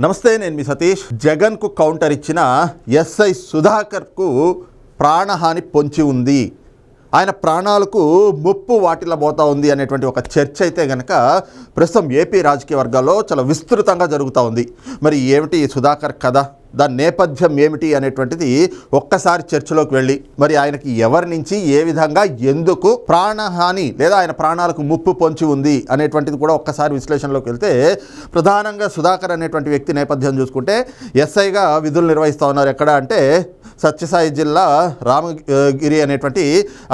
నమస్తే నేను మీ సతీష్. జగన్కు కౌంటర్ ఇచ్చిన ఎస్ఐ సుధాకర్కు ప్రాణహాని పొంచి ఉంది. ఆయన ప్రాణాలకు ముప్పు వాటిల్లబోతా ఉంది అనేటువంటి ఒక చర్చ అయితే గనక ప్రస్తుతం ఏపీ రాజకీయ వర్గాల్లో చాలా విస్తృతంగా జరుగుతూ ఉంది. మరి ఏమిటి సుధాకర్ కథ? దాని నేపథ్యం ఏమిటి అనేటువంటిది ఒక్కసారి చర్చలోకి వెళ్ళి మరి ఆయనకి ఎవరి నుంచి ఏ విధంగా ఎందుకు ప్రాణహాని లేదా ఆయన ప్రాణాలకు ముప్పు పొంచి ఉంది అనేటువంటిది కూడా ఒక్కసారి విశ్లేషణలోకి వెళ్తే ప్రధానంగా సుధాకర్ అనేటువంటి వ్యక్తి నేపథ్యం చూసుకుంటే ఎస్ఐగా విధులు నిర్వహిస్తూ ఉన్నారు. ఎక్కడ అంటే సత్యసాయి జిల్లా రామగిరి అనేటువంటి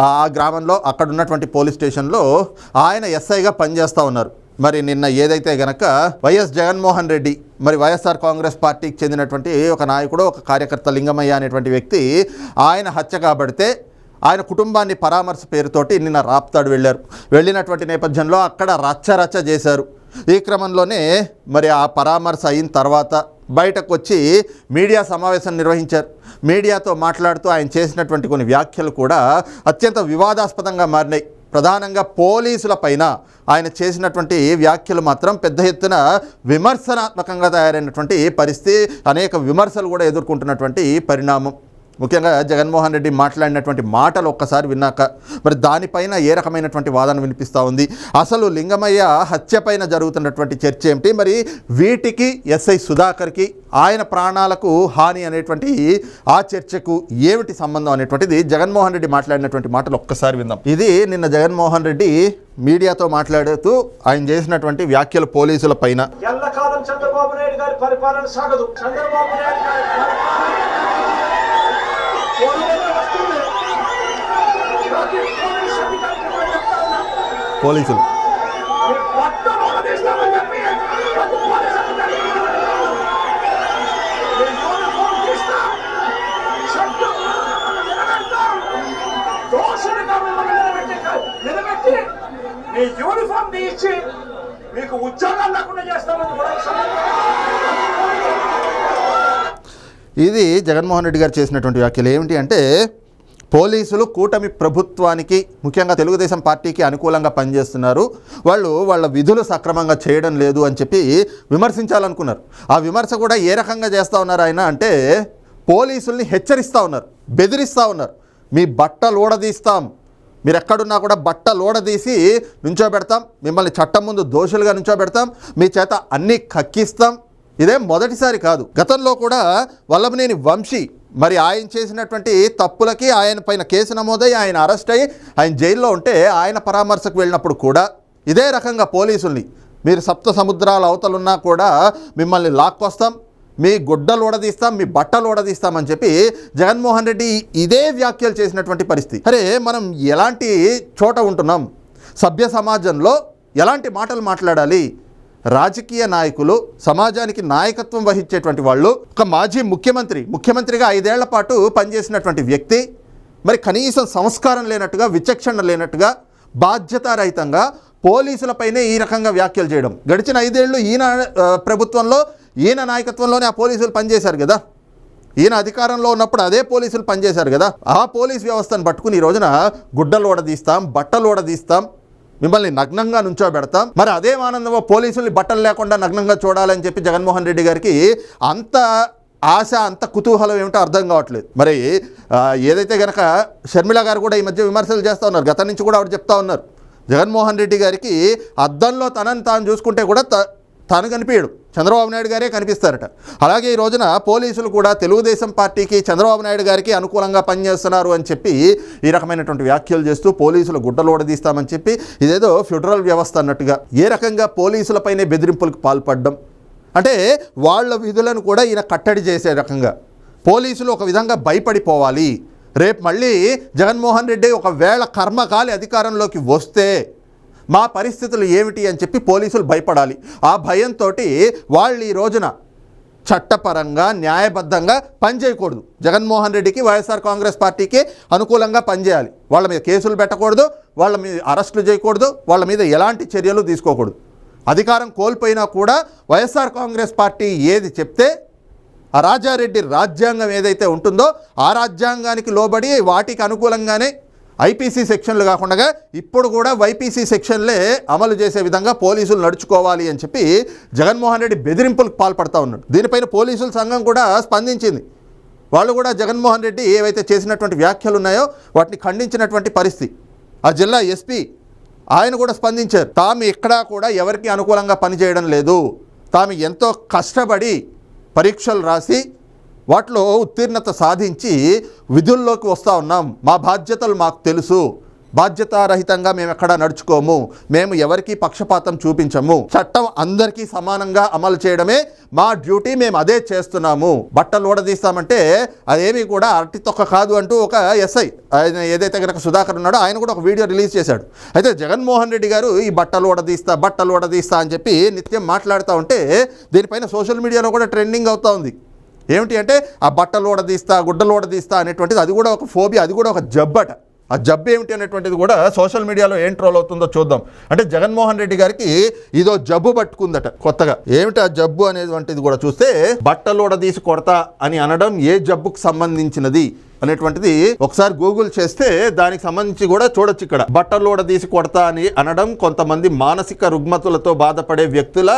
ఆ గ్రామంలో అక్కడ ఉన్నటువంటి పోలీస్ స్టేషన్లో ఆయన ఎస్ఐగా పనిచేస్తూ ఉన్నారు. మరి నిన్న ఏదైతే గనక వైఎస్ జగన్మోహన్ రెడ్డి మరి వైఎస్ఆర్ కాంగ్రెస్ పార్టీకి చెందినటువంటి ఒక నాయకుడు ఒక కార్యకర్త లింగమయ్య అనేటువంటి వ్యక్తి ఆయన హత్య కాబడితే ఆయన కుటుంబాన్ని పరామర్శ పేరుతోటి నిన్న రాప్తాడు వెళ్ళారు. వెళ్ళినటువంటి నేపథ్యంలో అక్కడ రచ్చ రచ్చ చేశారు. ఈ క్రమంలోనే మరి ఆ పరామర్శ అయిన తర్వాత బయటకు వచ్చి మీడియా సమావేశం నిర్వహించారు. మీడియాతో మాట్లాడుతూ ఆయన చేసినటువంటి కొన్ని వ్యాఖ్యలు కూడా అత్యంత వివాదాస్పదంగా మారినాయి. ప్రధానంగా పోలీసుల పైన ఆయన చేసినటువంటి వ్యాఖ్యలు మాత్రం పెద్ద ఎత్తున విమర్శనాత్మకంగా తయారైనటువంటి పరిస్థితి అనేక విమర్శలు కూడా ఎదుర్కొంటున్నటువంటి పరిణామం. ముఖ్యంగా జగన్మోహన్ రెడ్డి మాట్లాడినటువంటి మాటలు ఒక్కసారి విన్నాక మరి దానిపైన ఏ రకమైనటువంటి వాదన వినిపిస్తూ ఉంది? అసలు లింగమయ్య హత్య పైన జరుగుతున్నటువంటి చర్చ ఏమిటి? మరి వీటికి ఎస్ఐ సుధాకర్కి ఆయన ప్రాణాలకు హాని అనేటువంటి ఆ చర్చకు ఏమిటి సంబంధం అనేటువంటిది జగన్మోహన్ రెడ్డి మాట్లాడినటువంటి మాటలు ఒక్కసారి విందాం. ఇది నిన్న జగన్మోహన్ రెడ్డి మీడియాతో మాట్లాడుతూ ఆయన చేసినటువంటి వ్యాఖ్యలు పోలీసుల పైన. చంద్రబాబు నాయుడు గారి పరిపాలన సాగదు. చంద్రబాబు నాయుడు గారి పోలీసులు మీ బట్టలు ఊడదీస్తామని చెప్పి ప్రతి పోలీస్ అధికారికి కూడా చెప్తా ఉన్నా. మీ యూనిఫామ్ తీస్తా. చట్టం నిలబెడతాం. దోషులుగా మిమ్మల్ని నిలబెట్టి నిలబెట్టి మీ యూనిఫామ్ తీయించి మీకు ఉద్యోగాలు లేకుండా చేస్తామని కూడా ఈ సందర్భంగా ఇది జగన్మోహన్ రెడ్డి గారు చేసినటువంటి వ్యాఖ్యలు. ఏమిటి అంటే పోలీసులు కూటమి ప్రభుత్వానికి ముఖ్యంగా తెలుగుదేశం పార్టీకి అనుకూలంగా పనిచేస్తున్నారు. వాళ్ళు వాళ్ళ విధులు సక్రమంగా చేయడం లేదు అని చెప్పి విమర్శించాలనుకున్నారు. ఆ విమర్శ కూడా ఏ రకంగా చేస్తూ ఉన్నారు ఆయన అంటే పోలీసుల్ని హెచ్చరిస్తూ ఉన్నారు బెదిరిస్తూ ఉన్నారు. మీ బట్టలు ఊడదీస్తాం మీరు ఎక్కడున్నా కూడా బట్టలు ఊడదీసి నుంచోబెడతాం. మిమ్మల్ని చట్టం ముందు దోషులుగా నుంచోబెడతాం. మీ చేత అన్నీ కక్కిస్తాం. ఇదే మొదటిసారి కాదు. గతంలో కూడా వల్లభనేని వంశీ మరి ఆయన చేసినటువంటి తప్పులకి ఆయన పైన కేసు నమోదై ఆయన అరెస్ట్ అయ్యి ఆయన జైల్లో ఉంటే ఆయన పరామర్శకు వెళ్ళినప్పుడు కూడా ఇదే రకంగా పోలీసుల్ని మీరు సప్త సముద్రాల అవతలున్నా కూడా మిమ్మల్ని లాక్కొస్తాం మీ గుడ్డలు ఊడదీస్తాం మీ బట్టలు ఊడదీస్తామని చెప్పి జగన్మోహన్ రెడ్డి ఇదే వ్యాఖ్యలు చేసినటువంటి పరిస్థితి. అరే మనం ఎలాంటి చోట ఉంటున్నాం? సభ్య సమాజంలో ఎలాంటి మాటలు మాట్లాడాలి? రాజకీయ నాయకులు సమాజానికి నాయకత్వం వహించేటువంటి వాళ్ళు ఒక మాజీ ముఖ్యమంత్రి ముఖ్యమంత్రిగా ఐదేళ్ళ పాటు పనిచేసినటువంటి వ్యక్తి మరి కనీసం సంస్కారం లేనట్టుగా విచక్షణ లేనట్టుగా బాధ్యతారహితంగా పోలీసులపైనే ఈ రకంగా వ్యాఖ్యలు చేయడం. గడిచిన ఐదేళ్ళు ఈయన ప్రభుత్వంలో ఈయన నాయకత్వంలోనే ఆ పోలీసులు పనిచేశారు కదా? ఈయన అధికారంలో ఉన్నప్పుడు అదే పోలీసులు పనిచేశారు కదా? ఆ పోలీస్ వ్యవస్థను పట్టుకుని ఈ రోజున గుడ్డలు ఓడదీస్తాం బట్టలు ఓడదీస్తాం మిమ్మల్ని నగ్నంగా నుంచోబెడతాం మరి అదే ఆనందమో పోలీసుల్ని బట్టలు లేకుండా నగ్నంగా చూడాలని చెప్పి జగన్మోహన్ రెడ్డి గారికి అంత ఆశ అంత కుతూహలం ఏమిటో అర్థం కావట్లేదు. మరి ఏదైతే కనుక షర్మిల గారు కూడా ఈ మధ్య విమర్శలు చేస్తూ ఉన్నారు. గత నుంచి కూడా ఆవిడ చెప్తా ఉన్నారు. జగన్మోహన్ రెడ్డి గారికి అద్దంలో తనని తాను చూసుకుంటే కూడా త తాను కనిపించడు. చంద్రబాబు నాయుడు గారే కనిపిస్తారట. అలాగే ఈ రోజున పోలీసులు కూడా తెలుగుదేశం పార్టీకి చంద్రబాబు నాయుడు గారికి అనుకూలంగా పనిచేస్తున్నారు అని చెప్పి ఈ రకమైనటువంటి వ్యాఖ్యలు చేస్తూ పోలీసులు గుడ్డలోడదీస్తామని చెప్పి ఇదేదో ఫెడరల్ వ్యవస్థ అన్నట్టుగా ఏ రకంగా పోలీసులపైనే బెదిరింపులకు పాల్పడడం. అంటే వాళ్ళ విధులను కూడా ఈయన కట్టడి చేసే రకంగా. పోలీసులు ఒక విధంగా భయపడిపోవాలి. రేపు మళ్ళీ జగన్మోహన్ రెడ్డి ఒకవేళ కర్మకాలి అధికారంలోకి వస్తే మా పరిస్థితులు ఏమిటి అని చెప్పి పోలీసులు భయపడాలి. ఆ భయంతో వాళ్ళు ఈ రోజున చట్టపరంగా న్యాయబద్ధంగా పనిచేయకూడదు జగన్మోహన్ రెడ్డికి వైఎస్ఆర్ కాంగ్రెస్ పార్టీకి అనుకూలంగా పనిచేయాలి వాళ్ళ మీద కేసులు పెట్టకూడదు వాళ్ళ మీద అరెస్టులు చేయకూడదు వాళ్ళ మీద ఎలాంటి చర్యలు తీసుకోకూడదు. అధికారం కోల్పోయినా కూడా వైఎస్ఆర్ కాంగ్రెస్ పార్టీ ఏది చెప్తే ఆ రాజారెడ్డి రాజ్యాంగం ఏదైతే ఉంటుందో ఆ రాజ్యాంగానికి లోబడి వాటికి అనుకూలంగానే ఐపీసీ సెక్షన్లు కాకుండా ఇప్పుడు కూడా వైపీసీ సెక్షన్లే అమలు చేసే విధంగా పోలీసులు నడుచుకోవాలి అని చెప్పి జగన్మోహన్ రెడ్డి బెదిరింపులకు పాల్పడతా ఉన్నాడు. దీనిపైన పోలీసుల సంఘం కూడా స్పందించింది. వాళ్ళు కూడా జగన్మోహన్ రెడ్డి ఏవైతే చేసినటువంటి వ్యాఖ్యలు ఉన్నాయో వాటిని ఖండించినటువంటి పరిస్థితి. ఆ జిల్లా ఎస్పీ ఆయన కూడా స్పందించారు. తాము ఎక్కడా కూడా ఎవరికి అనుకూలంగా పనిచేయడం లేదు. తాము ఎంతో కష్టపడి పరీక్షలు రాసి వాటిలో ఉత్తీర్ణత సాధించి విధుల్లోకి వస్తూ ఉన్నాం. మా బాధ్యతలు మాకు తెలుసు. బాధ్యతారహితంగా మేము ఎక్కడా నడుచుకోము. మేము ఎవరికీ పక్షపాతం చూపించము. చట్టం అందరికీ సమానంగా అమలు చేయడమే మా డ్యూటీ మేము అదే చేస్తున్నాము. బట్టలు ఊడదీస్తామంటే అదేమీ కూడా అరటి తొక్క కాదు అంటూ ఒక ఎస్ఐ ఆయన ఏదైతే కనుక సుధాకర్ ఉన్నాడో ఆయన కూడా ఒక వీడియో రిలీజ్ చేశాడు. అయితే జగన్మోహన్ రెడ్డి గారు ఈ బట్టలు ఊడదీస్తా బట్టలు ఊడదీస్తా అని చెప్పి నిత్యం మాట్లాడుతూ ఉంటే దీనిపైన సోషల్ మీడియాలో కూడా ట్రెండింగ్ అవుతా ఉంది. ఏమిటి అంటే ఆ బట్టలు ఊడదీస్తా గుడ్డలు ఊడదీస్తా అనేటువంటిది అది కూడా ఒక ఫోబియా అది కూడా ఒక జబ్బట. ఆ జబ్బు ఏమిటి అనేటువంటిది కూడా సోషల్ మీడియాలో ఏం ట్రోల్ అవుతుందో చూద్దాం. అంటే జగన్మోహన్ రెడ్డి గారికి ఇదో జబ్బు పట్టుకుందట కొత్తగా. ఏమిటి ఆ జబ్బు అనేటువంటిది కూడా చూస్తే బట్టలు తీసి కొడతా అని అనడం ఏ జబ్బుకు సంబంధించినది? అనేటువంటిది ఒకసారి గూగుల్ చేస్తే దానికి సంబంధించి కూడా చూడొచ్చు ఇక్కడ. బట్టలు తీసి కొడతా అని అనడం కొంతమంది మానసిక రుగ్మతులతో బాధపడే వ్యక్తుల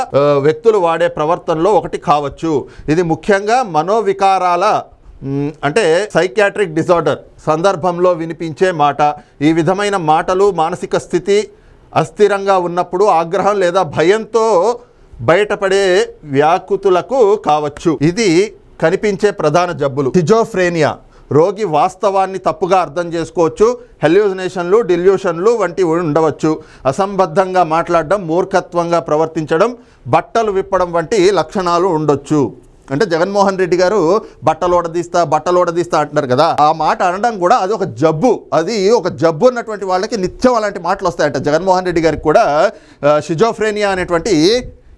వ్యక్తులు వాడే ప్రవర్తనలో ఒకటి కావచ్చు. ఇది ముఖ్యంగా మనోవికారాల అంటే సైకాట్రిక్ డిజార్డర్ సందర్భంలో వినిపించే మాట. ఈ విధమైన మాటలు మానసిక స్థితి అస్థిరంగా ఉన్నప్పుడు ఆగ్రహం లేదా భయంతో బయటపడే వ్యాకుతులకు కావచ్చు. ఇది కనిపించే ప్రధాన జబ్బులు. సిజోఫ్రేనియా రోగి వాస్తవాన్ని తప్పుగా అర్థం చేసుకోవచ్చు హెల్యూజినేషన్లు డిల్యూషన్లు వంటివి ఉండవచ్చు. అసంబద్ధంగా మాట్లాడడం మూర్ఖత్వంగా ప్రవర్తించడం బట్టలు విప్పడం వంటి లక్షణాలు ఉండొచ్చు. అంటే జగన్మోహన్ రెడ్డి గారు బట్టలు ఓడదీస్తా బట్టలు ఓడదీస్తా అంటున్నారు కదా. ఆ మాట అనడం కూడా అది ఒక జబ్బు. అది ఒక జబ్బు ఉన్నటువంటి వాళ్ళకి నిత్యం అలాంటి మాటలు వస్తాయంట. జగన్మోహన్ రెడ్డి గారికి కూడా షిజోఫ్రేనియా అనేటువంటి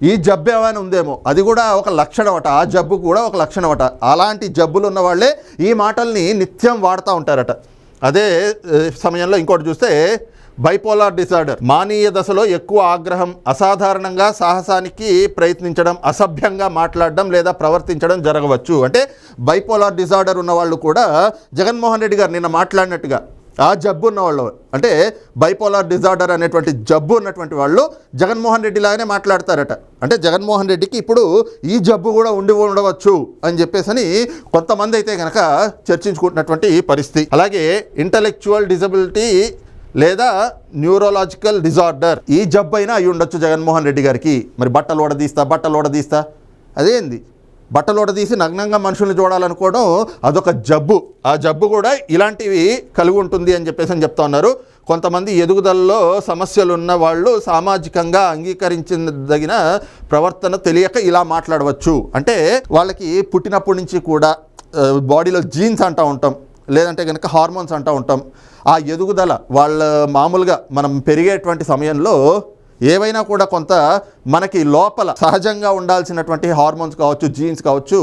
ఈ జబ్బు ఏమైనా ఉందేమో? అది కూడా ఒక లక్షణం అట ఆ జబ్బు కూడా ఒక లక్షణం అట అలాంటి జబ్బులు ఉన్న వాళ్ళే ఈ మాటల్ని నిత్యం వాడుతూ ఉంటారట. అదే సమయంలో ఇంకోటి చూస్తే బైపోలార్ డిసార్డర్ మానీయ దశలో ఎక్కువ ఆగ్రహం అసాధారణంగా సాహసానికి ప్రయత్నించడం అసభ్యంగా మాట్లాడడం లేదా ప్రవర్తించడం జరగవచ్చు. అంటే బైపోలార్ డిసార్డర్ ఉన్న వాళ్ళు కూడా జగన్మోహన్ రెడ్డి గారు నిన్న మాట్లాడినట్టుగా ఆ జబ్బు ఉన్న వాళ్ళు అంటే బైపోలార్ డిజార్డర్ అనేటువంటి జబ్బు ఉన్నటువంటి వాళ్ళు జగన్మోహన్ రెడ్డి లాగానే మాట్లాడతారట. అంటే జగన్మోహన్ రెడ్డికి ఇప్పుడు ఈ జబ్బు కూడా ఉండి ఉండవచ్చు అని చెప్పేసి కొంతమంది అయితే కనుక చర్చించుకుంటున్నటువంటి పరిస్థితి. అలాగే ఇంటలెక్చువల్ డిజబిలిటీ లేదా న్యూరోలాజికల్ డిజార్డర్ ఈ జబ్బు అయినా అయి ఉండొచ్చు జగన్మోహన్ రెడ్డి గారికి. మరి బట్టలు ఓడదీస్తా బట్టలు ఓడదీస్తా అదేంది? బట్టలోట తీసి నగ్నంగా మనుషుల్ని చూడాలనుకోవడం అదొక జబ్బు. ఆ జబ్బు కూడా ఇలాంటివి కలిగి ఉంటుంది అని చెప్పేసి అని చెప్తా ఉన్నారు. కొంతమంది ఎదుగుదలలో సమస్యలు ఉన్న వాళ్ళు సామాజికంగా అంగీకరించదగిన ప్రవర్తన తెలియక ఇలా మాట్లాడవచ్చు. అంటే వాళ్ళకి పుట్టినప్పటి నుంచి కూడా బాడీలో జీన్స్ అంటూ ఉంటాం లేదంటే కనుక హార్మోన్స్ అంటూ ఉంటాం. ఆ ఎదుగుదల వాళ్ళ మామూలుగా మనం పెరిగేటువంటి సమయంలో ఏవైనా కూడా కొంత మనకి లోపల సహజంగా ఉండాల్సినటువంటి హార్మోన్స్ కావచ్చు జీన్స్ కావచ్చు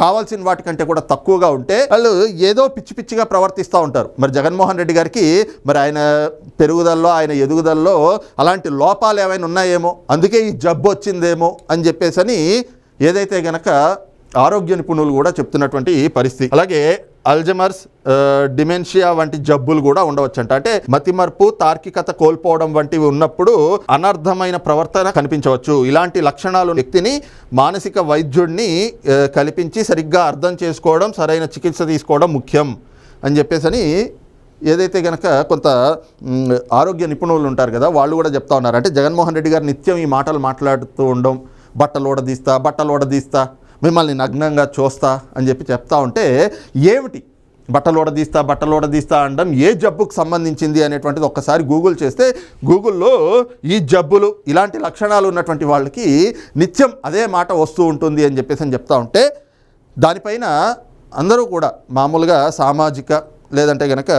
కావాల్సిన వాటికంటే కూడా తక్కువగా ఉంటే వాళ్ళు ఏదో పిచ్చి పిచ్చిగా ప్రవర్తిస్తూ ఉంటారు. మరి జగన్మోహన్ రెడ్డి గారికి మరి ఆయన పెరుగుదలలో ఆయన ఎదుగుదలలో అలాంటి లోపాలు ఏమైనా ఉన్నాయేమో అందుకే ఈ జబ్బు వచ్చిందేమో అని చెప్పేసి అని ఏదైతే గనక ఆరోగ్య నిపుణులు కూడా చెప్తున్నటువంటి పరిస్థితి. అలాగే అల్జమర్స్ డిమెన్షియా వంటి జబ్బులు కూడా ఉండవచ్చంట. అంటే మతిమర్పు తార్కికత కోల్పోవడం వంటివి ఉన్నప్పుడు అనర్థమైన ప్రవర్తన కనిపించవచ్చు. ఇలాంటి లక్షణాలు వ్యక్తిని మానసిక వైద్యుడిని కల్పించి సరిగ్గా అర్థం చేసుకోవడం సరైన చికిత్స తీసుకోవడం ముఖ్యం అని చెప్పేసి ఏదైతే కనుక కొంత ఆరోగ్య నిపుణులు ఉంటారు కదా వాళ్ళు కూడా చెప్తా ఉన్నారు. అంటే జగన్మోహన్ రెడ్డి గారు నిత్యం ఈ మాటలు మాట్లాడుతూ ఉండడం బట్టలు ఓడదీస్తా బట్టలు ఓడదీస్తా మిమ్మల్ని నగ్నంగా చూస్తా అని చెప్పి చెప్తా ఉంటే ఏమిటి? బట్టలోడ తీస్తా బట్టలోడ తీస్తా అనడం ఏ జబ్బుకు సంబంధించింది అనేటువంటిది ఒక్కసారి గూగుల్ చేస్తే గూగుల్లో ఈ జబ్బులు ఇలాంటి లక్షణాలు ఉన్నటువంటి వాళ్ళకి నిత్యం అదే మాట వస్తూ ఉంటుంది అని చెప్పేసి అని చెప్తా ఉంటే దానిపైన అందరూ కూడా మామూలుగా సామాజిక లేదంటే కనుక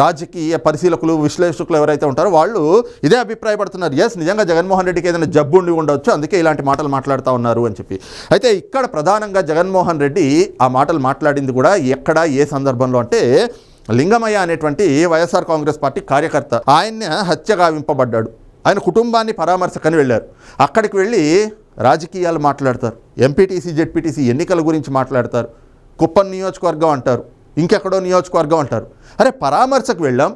రాజకీయ పరిశీలకులు విశ్లేషకులు ఎవరైతే ఉంటారో వాళ్ళు ఇదే అభిప్రాయపడుతున్నారు. ఎస్ నిజంగా జగన్మోహన్ రెడ్డికి ఏదైనా జబ్బు ఉండి ఉండవచ్చు అందుకే ఇలాంటి మాటలు మాట్లాడుతూ ఉన్నారు అని చెప్పి. అయితే ఇక్కడ ప్రధానంగా జగన్మోహన్ రెడ్డి ఆ మాటలు మాట్లాడింది కూడా ఎక్కడ ఏ సందర్భంలో అంటే లింగమయ్య అనేటువంటి వైఎస్ఆర్ కాంగ్రెస్ పార్టీ కార్యకర్త. ఆయన్ని హత్య గావింపబడ్డాడు ఆయన కుటుంబాన్ని పరామర్శకని వెళ్ళారు. అక్కడికి వెళ్ళి రాజకీయాలు మాట్లాడతారు. ఎంపీటీసీ జెడ్పీటీసీ ఎన్నికల గురించి మాట్లాడతారు. కుప్పం నియోజకవర్గం అంటారు. ఇంకెక్కడో నియోజకవర్గం అంటారు. అరే పరామర్శకు వెళ్ళాం.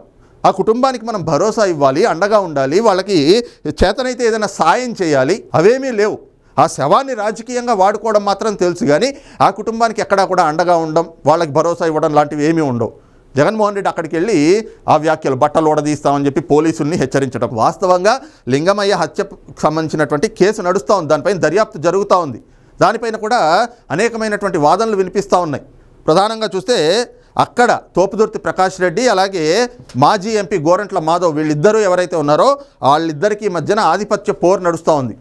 ఆ కుటుంబానికి మనం భరోసా ఇవ్వాలి అండగా ఉండాలి వాళ్ళకి చేతనైతే ఏదైనా సాయం చేయాలి అవేమీ లేవు. ఆ శవాన్ని రాజకీయంగా వాడుకోవడం మాత్రం తెలుసు కానీ ఆ కుటుంబానికి ఎక్కడా కూడా అండగా ఉండడం వాళ్ళకి భరోసా ఇవ్వడం లాంటివి ఏమీ ఉండవు. జగన్మోహన్ రెడ్డి అక్కడికి వెళ్ళి ఆ వ్యాఖ్యలు బట్టలు ఓడదీస్తామని చెప్పి పోలీసుల్ని హెచ్చరించడం. వాస్తవంగా లింగమయ్య హత్యకు సంబంధించినటువంటి కేసు నడుస్తూ ఉంది. దానిపైన దర్యాప్తు జరుగుతూ ఉంది. దానిపైన కూడా అనేకమైనటువంటి వాదనలు వినిపిస్తూ ఉన్నాయి. ప్రధానంగా చూస్తే అక్కడ తోపుదుర్తి ప్రకాష్ రెడ్డి అలాగే మాజీ ఎంపీ గోరంట్ల మాధవ్ వీళ్ళిద్దరూ ఎవరైతే ఉన్నారో వాళ్ళిద్దరికీ మధ్యన ఆధిపత్య పోరు నడుస్తూ ఉంది.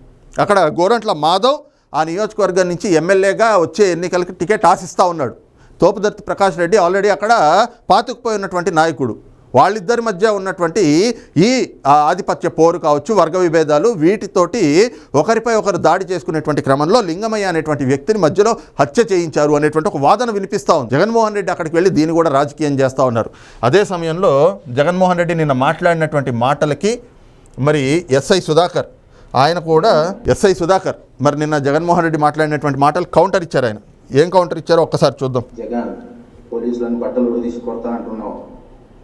అక్కడ గోరంట్ల మాధవ్ ఆ నియోజకవర్గం నుంచి ఎమ్మెల్యేగా వచ్చే ఎన్నికలకి టికెట్ ఆశిస్తూ ఉన్నాడు. తోపుదర్తి ప్రకాష్ రెడ్డి ఆల్రెడీ అక్కడ పాతుకుపోయినటువంటి నాయకుడు. వాళ్ళిద్దరి మధ్య ఉన్నటువంటి ఈ ఆ, ఆధిపత్య పోరు కావచ్చు వర్గ విభేదాలు వీటితోటి ఒకరిపై ఒకరు దాడి చేసుకునేటువంటి క్రమంలో లింగమయ్య అనేటువంటి వ్యక్తిని మధ్యలో హత్య చేయించారు అనేటువంటి ఒక వాదన వినిపిస్తూ ఉంది. జగన్మోహన్ రెడ్డి అక్కడికి వెళ్ళి దీన్ని కూడా రాజకీయం చేస్తూ ఉన్నారు. అదే సమయంలో జగన్మోహన్ రెడ్డి నిన్న మాట్లాడినటువంటి మాటలకి మరి ఎస్ఐ సుధాకర్ ఆయన కూడా ఎస్ఐ సుధాకర్ మరి నిన్న జగన్మోహన్ రెడ్డి మాట్లాడినటువంటి మాటలు కౌంటర్ ఇచ్చారు ఆయన. ఏం కౌంటర్ ఇచ్చారో ఒక్కసారి చూద్దాం. జగన్ పోలీసులను బట్టలు ఉడదీసి కొడతా అంటున్నావు.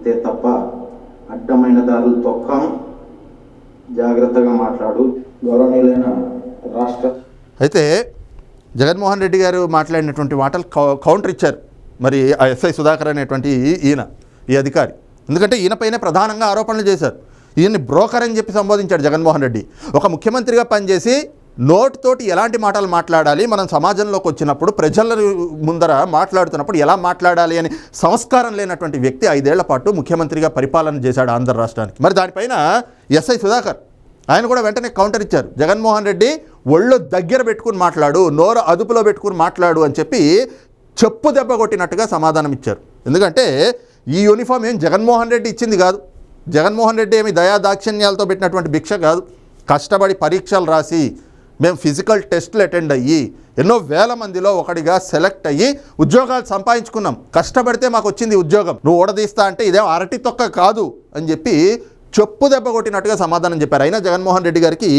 అంతే తప్ప అడ్డమైన దారులు తొక్కం జాగ్రత్తగా మాట్లాడు. గౌరవనీయులైన రాష్ట్ర అయితే జగన్మోహన్ రెడ్డి గారు మాట్లాడినటువంటి మాటలు కౌ- కౌంటర్ ఇచ్చారు. మరి ఆ ఎస్ఐ సుధాకర్ అనేటువంటి ఈయన ఈ అధికారి. ఎందుకంటే ఈయనపైనే ప్రధానంగా ఆరోపణలు చేశారు. ఈయన్ని బ్రోకర్ అని చెప్పి సంబోధించాడు జగన్మోహన్ రెడ్డి. ఒక ముఖ్యమంత్రిగా పనిచేసి నోటితోటి ఎలాంటి మాటలు మాట్లాడాలి? మనం సమాజంలోకి వచ్చినప్పుడు ప్రజల ముందర మాట్లాడుతున్నప్పుడు ఎలా మాట్లాడాలి అని సంస్కారం లేనటువంటి వ్యక్తి ఐదేళ్ళ పాటు ముఖ్యమంత్రిగా పరిపాలన చేశాడు ఆంధ్ర రాష్ట్రానికి. మరి దానిపైన ఎస్ఐ సుధాకర్ ఆయన కూడా వెంటనే కౌంటర్ ఇచ్చారు. జగన్మోహన్ రెడ్డి ఒళ్ళు దగ్గర పెట్టుకుని మాట్లాడు నోరు అదుపులో పెట్టుకుని మాట్లాడు అని చెప్పి చెప్పు దెబ్బ కొట్టినట్టుగా సమాధానం ఇచ్చారు. ఎందుకంటే ఈ యూనిఫామ్ ఏం జగన్మోహన్ రెడ్డి ఇచ్చింది కాదు. జగన్మోహన్ రెడ్డి ఏమి దయా దాక్షిణ్యాలతో పెట్టినటువంటి భిక్ష కాదు. కష్టపడి పరీక్షలు రాసి మేము ఫిజికల్ టెస్టులు అటెండ్ అయ్యి ఎన్నో వేల మందిలో ఒకటిగా సెలెక్ట్ అయ్యి ఉద్యోగాలు సంపాదించుకున్నాం. కష్టపడితే మాకు వచ్చింది ఉద్యోగం. నువ్వు ఓడదీస్తా అంటే ఇదేం అరటి తొక్క కాదు అని చెప్పి చెప్పు దెబ్బ కొట్టినట్టుగా సమాధానం చెప్పారు. అయినా జగన్మోహన్ రెడ్డి గారికి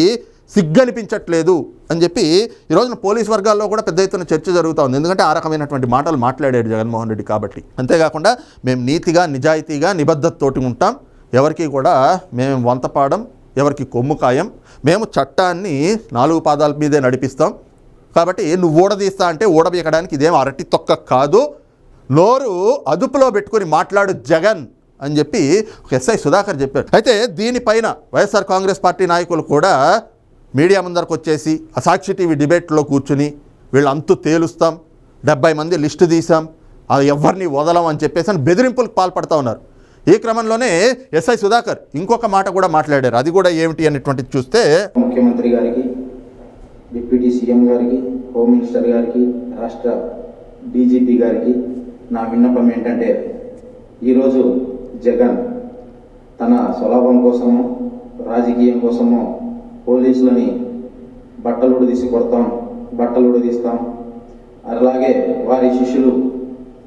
సిగ్గనిపించట్లేదు అని చెప్పి ఈరోజున పోలీస్ వర్గాల్లో కూడా పెద్ద ఎత్తున చర్చ జరుగుతూ ఉంది. ఎందుకంటే ఆ రకమైనటువంటి మాటలు మాట్లాడాడు జగన్మోహన్ రెడ్డి కాబట్టి. అంతేకాకుండా మేము నీతిగా నిజాయితీగా నిబద్ధతతోటి ఉంటాం. ఎవరికి కూడా మేము వంతపాడం ఎవరికి కొమ్ము కాయం మేము చట్టాన్ని నాలుగు పాదాల మీదే నడిపిస్తాం. కాబట్టి నువ్వు ఊడదీస్తా అంటే ఊడబీయకడానికి ఇదేం అరటి తొక్క కాదు. నోరు అదుపులో పెట్టుకొని మాట్లాడు జగన్ అని చెప్పి ఎస్ఐ సుధాకర్ చెప్పారు అయితే దీనిపైన వైఎస్ఆర్ కాంగ్రెస్ పార్టీ నాయకులు కూడా మీడియా ముందరకు వచ్చేసి ఆ సాక్షి టీవీ డిబేట్లో కూర్చుని వీళ్ళు అంతు తేలుస్తాం. డెబ్బై మంది లిస్టు తీసాం అది ఎవరిని వదలం అని చెప్పేసి అని బెదిరింపులకు పాల్పడతా ఉన్నారు. ఈ క్రమంలోనే ఎస్ఐ సుధాకర్ ఇంకొక మాట కూడా మాట్లాడారు. అది కూడా ఏమిటి అనేటువంటిది చూస్తే ముఖ్యమంత్రి గారికి డిప్యూటీ సీఎం గారికి హోమ్ మినిస్టర్ గారికి రాష్ట్ర డీజీపీ గారికి నా విన్నపం ఏంటంటే ఈరోజు జగన్ తన స్వలాభం కోసము రాజకీయం కోసము పోలీసులని బట్టలుడు తీసి కొడతాం బట్టలుడు తీస్తాం. అలాగే వారి శిష్యులు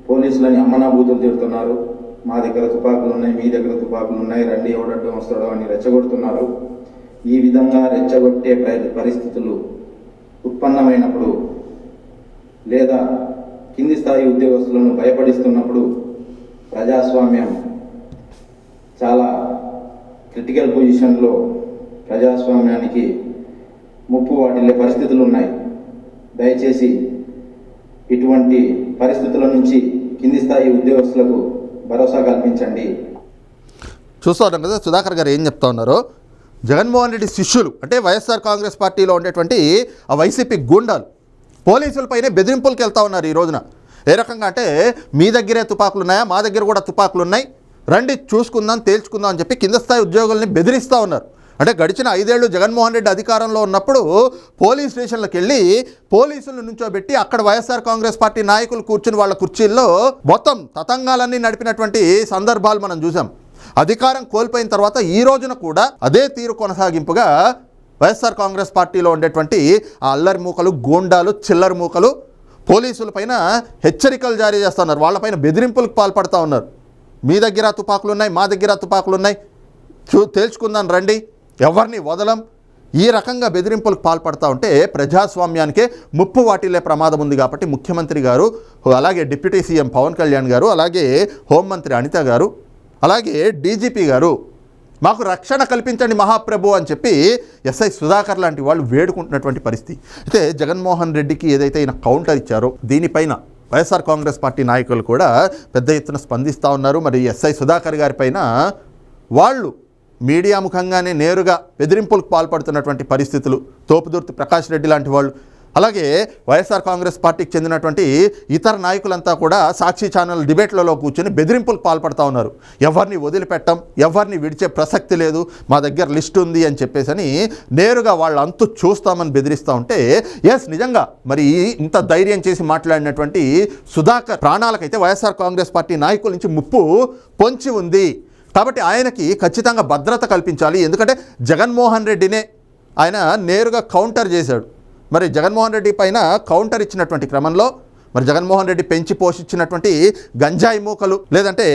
పోలీసులని అమ్మనాభూతులు తిడుతున్నారు. మా దగ్గర తుపాకులు ఉన్నాయి మీ దగ్గర తుపాకులు ఉన్నాయి రండి ఎవడడ్డం వస్తాడో అని రెచ్చగొడుతున్నారు. ఈ విధంగా రెచ్చగొట్టే పరిస్థితులు ఉత్పన్నమైనప్పుడు లేదా కింది స్థాయి ఉద్యోగస్తులను భయపడిస్తున్నప్పుడు ప్రజాస్వామ్యం చాలా క్రిటికల్ పొజిషన్లో ప్రజాస్వామ్యానికి ముప్పు వాటిల్లే పరిస్థితులు ఉన్నాయి దయచేసి ఇటువంటి పరిస్థితుల నుంచి కింది స్థాయి ఉద్యోగస్తులకు భరోసా కల్పించండి. చూస్తూ కదా సుధాకర్ గారు ఏం చెప్తా ఉన్నారు? జగన్మోహన్ రెడ్డి శిష్యులు అంటే వైఎస్ఆర్ కాంగ్రెస్ పార్టీలో ఉండేటువంటి ఆ వైసీపీ గూండాలు పోలీసులపైనే బెదిరింపులకు వెళ్తా ఉన్నారు ఈ రోజున. ఏ రకంగా అంటే మీ దగ్గరే తుపాకులు ఉన్నాయా? మా దగ్గర కూడా తుపాకులు ఉన్నాయి. రండి చూసుకుందాం తేల్చుకుందాం అని చెప్పి కింద స్థాయి ఉద్యోగుల్ని బెదిరిస్తూ ఉన్నారు. అంటే గడిచిన ఐదేళ్ళు జగన్మోహన్ రెడ్డి అధికారంలో ఉన్నప్పుడు పోలీస్ స్టేషన్లకు వెళ్ళి పోలీసులను నుంచోబెట్టి అక్కడ వైఎస్ఆర్ కాంగ్రెస్ పార్టీ నాయకులు కూర్చుని వాళ్ళ కుర్చీల్లో మొత్తం తతంగాలన్నీ నడిపినటువంటి సందర్భాలు మనం చూసాం అధికారం కోల్పోయిన తర్వాత ఈ రోజున కూడా అదే తీరు కొనసాగింపుగా వైఎస్ఆర్ కాంగ్రెస్ పార్టీలో ఉండేటువంటి ఆ అల్లరి మూకలు గోండాలు చిల్లరి మూకలు పోలీసుల పైన హెచ్చరికలు జారీ చేస్తున్నారు వాళ్ళపైన బెదిరింపులకు పాల్పడుతూ ఉన్నారు. మీ దగ్గర తుపాకులు ఉన్నాయి మా దగ్గర తుపాకులు ఉన్నాయి చూ తేల్చుకుందాం రండి. ఎవరిని వదలం? ఈ రకంగా బెదిరింపులకు పాల్పడతా ఉంటే ప్రజాస్వామ్యానికే ముప్పు వాటిల్లే ప్రమాదం ఉంది కాబట్టి ముఖ్యమంత్రి గారు అలాగే డిప్యూటీ సీఎం పవన్ కళ్యాణ్ గారు అలాగే హోంమంత్రి అనిత గారు అలాగే డీజీపీ గారు మాకు రక్షణ కల్పించండి మహాప్రభు అని చెప్పి ఎస్ఐ సుధాకర్ లాంటి వాళ్ళు వేడుకుంటున్నటువంటి పరిస్థితి. అయితే జగన్మోహన్ రెడ్డికి ఏదైతే ఈయన కౌంటర్ ఇచ్చారో దీనిపైన వైఎస్ఆర్ కాంగ్రెస్ పార్టీ నాయకులు కూడా పెద్ద ఎత్తున స్పందిస్తూ ఉన్నారు. మరి ఎస్ఐ సుధాకర్ గారిపైన వాళ్ళు మీడియా ముఖంగానే నేరుగా బెదిరింపులకు పాల్పడుతున్నటువంటి పరిస్థితులు. తోపుదుర్తి ప్రకాష్ రెడ్డి లాంటి వాళ్ళు. అలాగే వైఎస్ఆర్ కాంగ్రెస్ పార్టీకి చెందినటువంటి ఇతర నాయకులంతా కూడా సాక్షి ఛానల్ డిబేట్లలో కూర్చొని బెదిరింపులకు పాల్పడతా ఉన్నారు. ఎవరిని వదిలిపెట్టం ఎవరిని విడిచే ప్రసక్తి లేదు మా దగ్గర లిస్ట్ ఉంది అని చెప్పేసని నేరుగా వాళ్ళ అంతు చూస్తామని బెదిరిస్తూ ఉంటే ఎస్ నిజంగా మరి ఇంత ధైర్యం చేసి మాట్లాడినటువంటి సుధాకర్ ప్రాణాలకైతే వైఎస్ఆర్ కాంగ్రెస్ పార్టీ నాయకుల నుంచి ముప్పు పొంచి ఉంది. కాబట్టి ఆయనకి ఖచ్చితంగా భద్రత కల్పించాలి. ఎందుకంటే జగన్మోహన్ రెడ్డినే ఆయన నేరుగా కౌంటర్ చేశాడు. మరి జగన్మోహన్ రెడ్డి పైన కౌంటర్ ఇచ్చినటువంటి క్రమంలో మరి జగన్మోహన్ రెడ్డి పెంచి పోషించినటువంటి గంజాయి మూకలు లేదంటే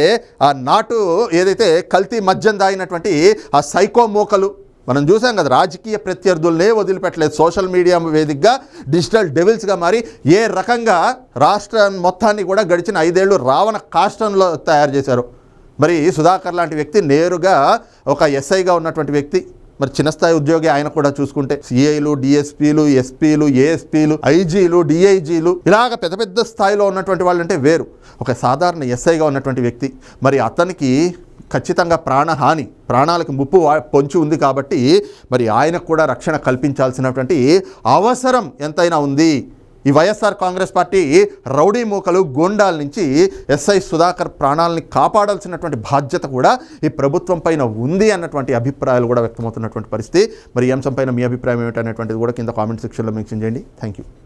ఆ నాటు ఏదైతే కల్తీ మద్యం దాగినటువంటి ఆ సైకో మూకలు మనం చూసాం కదా రాజకీయ ప్రత్యర్థులనే వదిలిపెట్టలేదు. సోషల్ మీడియా వేదికగా డిజిటల్ డెవిల్స్గా మారి ఏ రకంగా రాష్ట్రం మొత్తాన్ని కూడా గడిచిన ఐదేళ్ళు రావణ కాష్టంలో తయారు చేశారు. మరి సుధాకర్ లాంటి వ్యక్తి నేరుగా ఒక ఎస్ఐగా ఉన్నటువంటి వ్యక్తి. మరి చిన్న స్థాయి ఉద్యోగి ఆయన కూడా చూసుకుంటే సిఐలు డిఎస్పీలు ఎస్పీలు ఏఎస్పీలు ఐజీలు డిఐజీలు ఇలాగ పెద్ద పెద్ద స్థాయిలో ఉన్నటువంటి వాళ్ళంటే వేరు. ఒక సాధారణ ఎస్ఐగా ఉన్నటువంటి వ్యక్తి. మరి అతనికి ఖచ్చితంగా ప్రాణహాని ప్రాణాలకు ముప్పు పొంచి ఉంది కాబట్టి మరి ఆయనకు కూడా రక్షణ కల్పించాల్సినటువంటి అవసరం ఎంతైనా ఉంది. ఈ వైఎస్ఆర్ కాంగ్రెస్ పార్టీ రౌడీ మూకలు గోండాల నుంచి ఎస్ఐ సుధాకర్ ప్రాణాలని కాపాడాల్సినటువంటి బాధ్యత కూడా ఈ ప్రభుత్వం పైన ఉంది అన్నటువంటి అభిప్రాయాలు కూడా వ్యక్తమవుతున్నటువంటి పరిస్థితి. మరి ఈ అంశం పైన మీ అభిప్రాయం ఏమిటనేటువంటిది కూడా కింద కామెంట్ సెక్షన్లో మెన్షన్ చేయండి. Thank you.